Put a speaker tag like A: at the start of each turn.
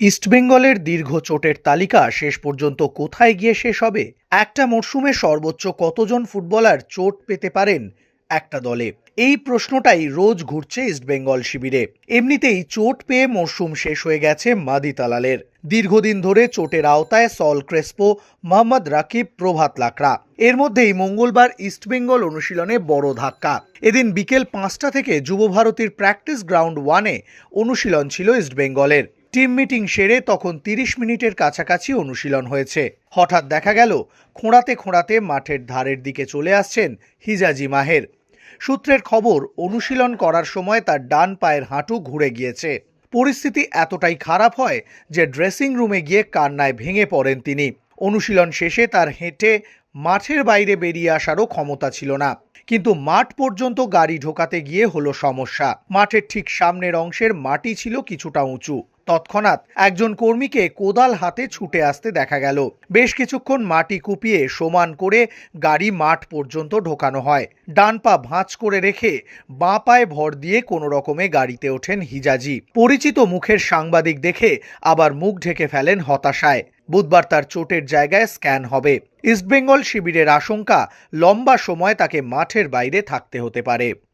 A: ইস্টবেঙ্গলের দীর্ঘ চোটের তালিকা শেষ পর্যন্ত কোথায় গিয়ে শেষ হবে? একটা মরশুমে সর্বোচ্চ কতজন ফুটবলার চোট পেতে পারেন একটা দলে? এই প্রশ্নটাই রোজ ঘুরছে ইস্টবেঙ্গল শিবিরে। এমনিতেই চোট পেয়ে মরশুম শেষ হয়ে গেছে মাদি তালালের। দীর্ঘদিন ধরে চোটের আওতায় সল ক্রেসপো, মোহাম্মদ রাকিব, প্রভাত লাকড়া। এর মধ্যেই মঙ্গলবার ইস্টবেঙ্গল অনুশীলনে বড় ধাক্কা। এদিন বিকেল পাঁচটা থেকে যুব ভারতীর প্র্যাকটিস গ্রাউন্ড ওয়ানে অনুশীলন ছিল ইস্টবেঙ্গলের টিম মিটিং সেরে তখন তিরিশ মিনিটের কাছাকাছি অনুশীলন হয়েছে। হঠাৎ দেখা গেল, খোঁড়াতে খোঁড়াতে মাঠের ধারের দিকে চলে আসছেন হিজাজি মাহের। সূত্রের খবর, অনুশীলন করার সময় তার ডান পায়ের হাঁটু ঘুরে গিয়েছে। পরিস্থিতি এতটাই খারাপ হয় যে ড্রেসিং রুমে গিয়ে কান্নায় ভেঙে পড়েন তিনি। অনুশীলন শেষে তার হেঁটে মাঠের বাইরে বেরিয়ে আসারও ক্ষমতা ছিল না। কিন্তু মাঠ পর্যন্ত গাড়ি ঢোকাতে গিয়ে হলো সমস্যা। মাঠের ঠিক সামনের অংশের মাটি ছিল কিছুটা উঁচু। তৎক্ষণাৎ একজন কর্মীকে কোদাল হাতে ছুটে আসতে দেখা গেল। বেশ কিছুক্ষণ মাটি কুপিয়ে সমান করে গাড়ি মাঠ পর্যন্ত ঢোকানো হয়। ডান পা ভাঁজ করে রেখে বাঁ পায়ে ভর দিয়ে কোনো রকমে গাড়িতে ওঠেন হিজাজি। পরিচিত মুখের সাংবাদিক দেখে আবার মুখ ঢেকে ফেলেন হতাশায়। বুধবার তার চোটের জায়গায় স্ক্যান হবে। ইস্টবেঙ্গল শিবিরের আশঙ্কা, লম্বা সময় তাকে মাঠের বাইরে থাকতে হতে পারে।